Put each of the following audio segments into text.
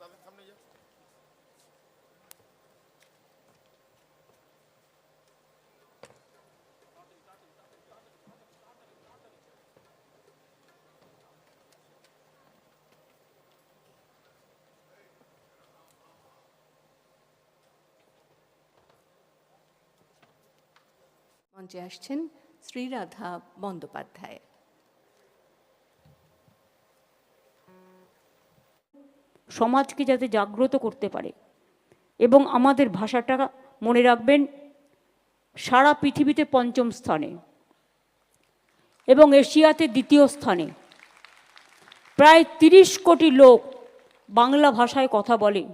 যা সামনে যা। মঞ্চে আসছেন শ্রীরাধা বন্দ্যোপাধ্যায়। সমাজকে যাতে জাগ্রত করতে পারে। এবং আমাদের ভাষাটা মনে রাখবেন, সারা পৃথিবীতে পঞ্চম স্থানে এবং এশিয়াতে দ্বিতীয় স্থানে। প্রায় তিরিশ কোটি লোক বাংলা ভাষায় কথা বলে।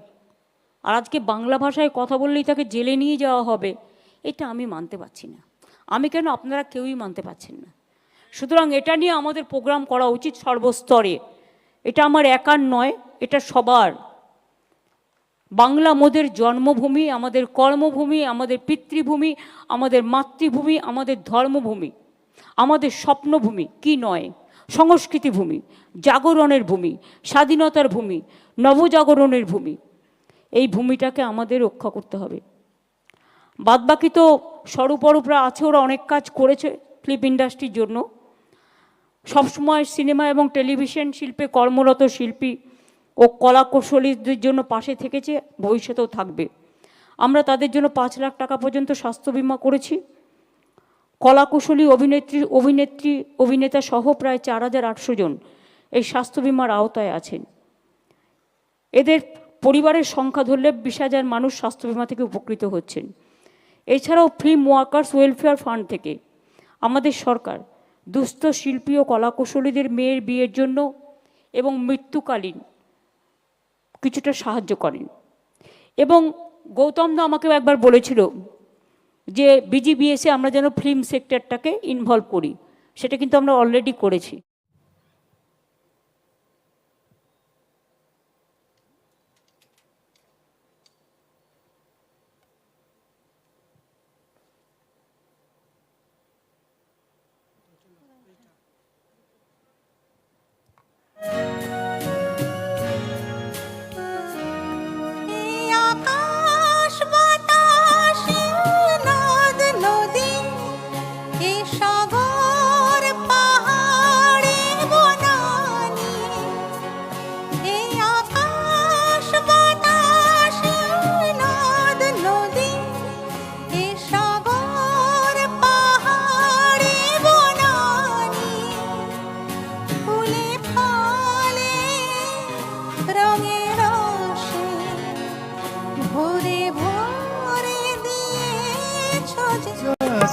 আর আজকে বাংলা ভাষায় কথা বললেই তাকে জেলে নিয়ে যাওয়া হবে, এটা আমি মানতে পারছি না। আমি কেন আপনারা কেউই মানতে পারছেন না? সুতরাং এটা নিয়ে আমাদের প্রোগ্রাম করা উচিত সর্বস্তরে। এটা আমার একার নয়, এটা সবার। বাংলা মোদের জন্মভূমি, আমাদের কর্মভূমি, আমাদের পিতৃভূমি, আমাদের মাতৃভূমি, আমাদের ধর্মভূমি, আমাদের স্বপ্নভূমি, কি নয়? সংস্কৃতি ভূমি, জাগরণের ভূমি, স্বাধীনতার ভূমি, নবজাগরণের ভূমি। এই ভূমিটাকে আমাদের রক্ষা করতে হবে। বাদবাকি তো স্বরূপরূপরা আছে, ওরা অনেক কাজ করেছে ফিল্ম ইন্ডাস্ট্রির জন্য। সবসময় সিনেমা এবং টেলিভিশন শিল্পে কর্মরত শিল্পী ও কলা কৌশলীদের জন্য পাশে থেকেছে, ভবিষ্যতেও থাকবে। আমরা তাদের জন্য পাঁচ লাখ টাকা পর্যন্ত স্বাস্থ্য বিমা করেছি। কলা কুশলী অভিনেত্রী অভিনেত্রী, অভিনেতা সহ প্রায় চার হাজার আটশো জন এই স্বাস্থ্য বিমার আওতায় আছেন। এদের পরিবারের সংখ্যা ধরলে বিশ হাজার মানুষ স্বাস্থ্য বিমা থেকে উপকৃত হচ্ছেন। এছাড়াও ফিল্ম ওয়ার্কার্স ওয়েলফেয়ার ফান্ড থেকে আমাদের সরকার দুস্থ শিল্পী ও কলাকুশলীদের মেয়ের বিয়ের জন্য এবং মৃত্যুকালীন কিছুটা সাহায্য করেন। এবং গৌতম দা আমাকেও একবার বলেছিল যে, বিজিবিএসে আমরা যেন ফিল্ম সেক্টরটাকে ইনভলভ করি। সেটা কিন্তু আমরা অলরেডি করেছি।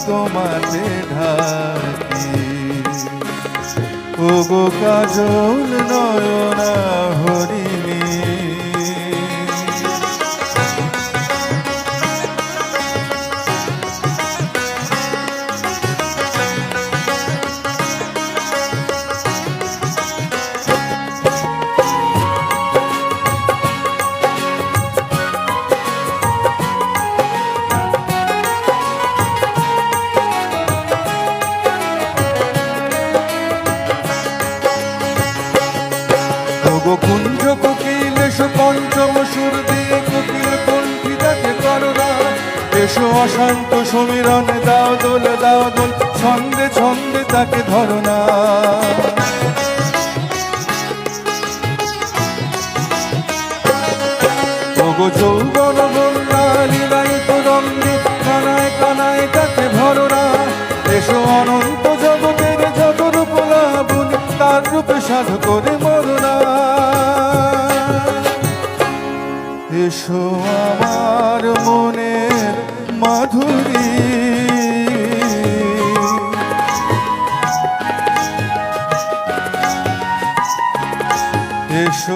তোমাতে ঢাকি। ওগো কাজল নয়না হরিণী কুঞ্জ কোকিল, এসো পঞ্চম সুর দিয়ে কোকিল কণ্ঠি তাকে করোনা এসো অশান্ত সমীরণে, দাও দোল দাও দোল, ছন্দে ছন্দে তাকে ধরো না। ওগো যৌবন বন্যা লীলাই তো রঙ্গে কানায় কানায় তাকে ভরো না। এসো অনন্ত জগতের যত রূপ লাবণ তার রূপে সাধু করে মরনা এসো আমার মনের মাধুরী। এসো